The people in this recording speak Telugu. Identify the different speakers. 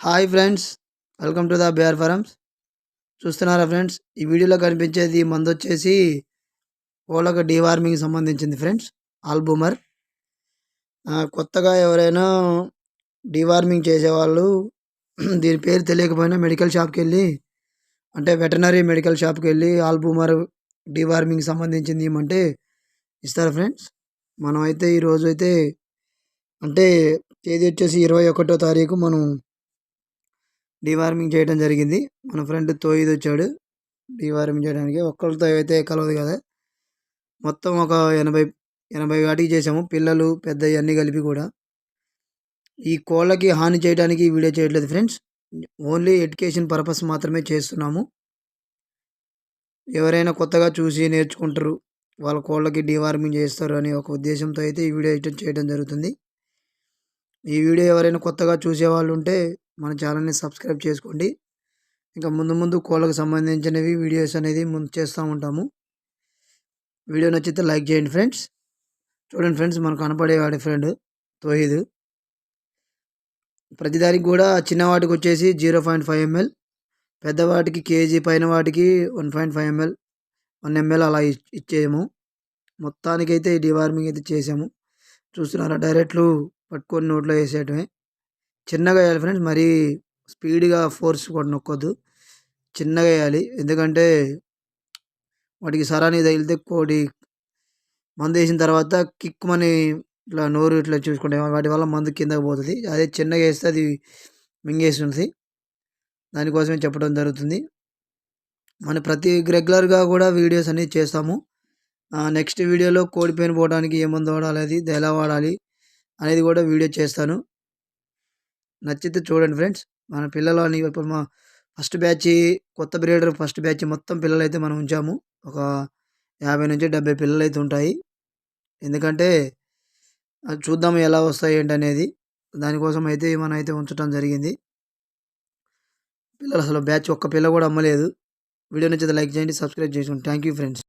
Speaker 1: Hi friends welcome to the bear farms చూస్తున్నారా ఫ్రెండ్స్ ఈ వీడియోలో కనిపించేది మందు వచ్చేసి కోళ్ళకు డీవార్మింగ్ సంబంధించింది ఫ్రెండ్స్ ఆల్బూమర్ కొత్తగా ఎవరైనా డీవార్మింగ్ చేసేవాళ్ళు దీని పేరు తెలియకపోయినా మెడికల్ షాప్కి వెళ్ళి అంటే వెటనరీ మెడికల్ షాప్కి వెళ్ళి ఆల్బూమర్ డీవార్మింగ్ సంబంధించింది ఏమంటే ఇస్తారు ఫ్రెండ్స్ మనం అయితే ఈరోజు అయితే అంటే తేదీ వచ్చేసి ఇరవై ఒకటో తారీఖు మనం డీవార్మింగ్ చేయడం జరిగింది. మన ఫ్రెండ్ తోయిది వచ్చాడు. డీవార్మింగ్ చేయడానికి ఒక్కరితో అయితే కలవదు కదా. మొత్తం ఒక ఎనభై ఎనభై వాటికి చేసాము పిల్లలు పెద్ద అన్నీ కలిపి కూడా. ఈ కోళ్ళకి హాని చేయడానికి వీడియో చేయట్లేదు ఫ్రెండ్స్. ఓన్లీ ఎడ్యుకేషన్ పర్పస్ మాత్రమే చేస్తున్నాము. ఎవరైనా కొత్తగా చూసి నేర్చుకుంటారు వాళ్ళ కోళ్ళకి డీవార్మింగ్ చేస్తారు అనే ఒక ఉద్దేశంతో అయితే ఈ వీడియో చేయడం జరుగుతుంది. ఈ వీడియో ఎవరైనా కొత్తగా చూసే వాళ్ళు ఉంటే మన ఛానల్ని సబ్స్క్రైబ్ చేసుకోండి. ఇంకా ముందు ముందు కోళ్ళకు సంబంధించినవి వీడియోస్ అనేది ముందు చేస్తూ ఉంటాము. వీడియో నచ్చితే లైక్ చేయండి ఫ్రెండ్స్. చూడండి ఫ్రెండ్స్ మనకు కనపడేవాడి ఫ్రెండ్ తోహిద్. ప్రతిదానికి కూడా చిన్నవాటికి వచ్చేసి జీరో పాయింట్ ఫైవ్ ఎంఎల్ పెద్దవాటికి కేజీ పైన వాటికి one point five ML one ML అలా ఇచ్చేయము. మొత్తానికైతే డివార్మింగ్ అయితే చేసాము. చూస్తున్నారా డైరెక్ట్లు పట్టుకొని నోట్లో వేసేయటమే. చిన్నగా వేయాలి ఫ్రెండ్స్ మరీ స్పీడ్గా ఫోర్స్ కూడా నొక్కొద్దు. చిన్నగా వేయాలి. ఎందుకంటే వాటికి సరాని తగిలితే కోడి మందు వేసిన తర్వాత కిక్ మని ఇట్లా నోరు ఇట్లా చూసుకుంటే వాటి వల్ల మందు కిందకి పోతుంది. అదే చిన్నగా వేస్తే అది మింగేస్తుంది. దానికోసమే చెప్పడం జరుగుతుంది. మన ప్రతి రెగ్యులర్గా కూడా వీడియోస్ అనేది చేస్తాము. నెక్స్ట్ వీడియోలో కోడి పెయిన్ పోవడానికి ఏ మందు వాడాలి అది ఎలా వాడాలి అనేది కూడా వీడియో చేస్తాను. నచ్చితే చూడండి ఫ్రెండ్స్. మన పిల్లలని ఇప్పుడు మా ఫస్ట్ బ్యాచ్ కొత్త బ్రీడర్ ఫస్ట్ బ్యాచ్ మొత్తం పిల్లలు అయితే మనం ఉంచాము. ఒక యాభై నుంచి డెబ్బై పిల్లలు అయితే ఉంటాయి. ఎందుకంటే చూద్దాము ఎలా వస్తాయి ఏంటి అనేది దానికోసం అయితే మనం అయితే ఉంచడం జరిగింది. పిల్లలు అసలు బ్యాచ్ ఒక్క పిల్ల కూడా అమ్మలేదు. వీడియో నచ్చితే లైక్ చేయండి సబ్స్క్రైబ్ చేసుకోండి థ్యాంక్ యూ ఫ్రెండ్స్.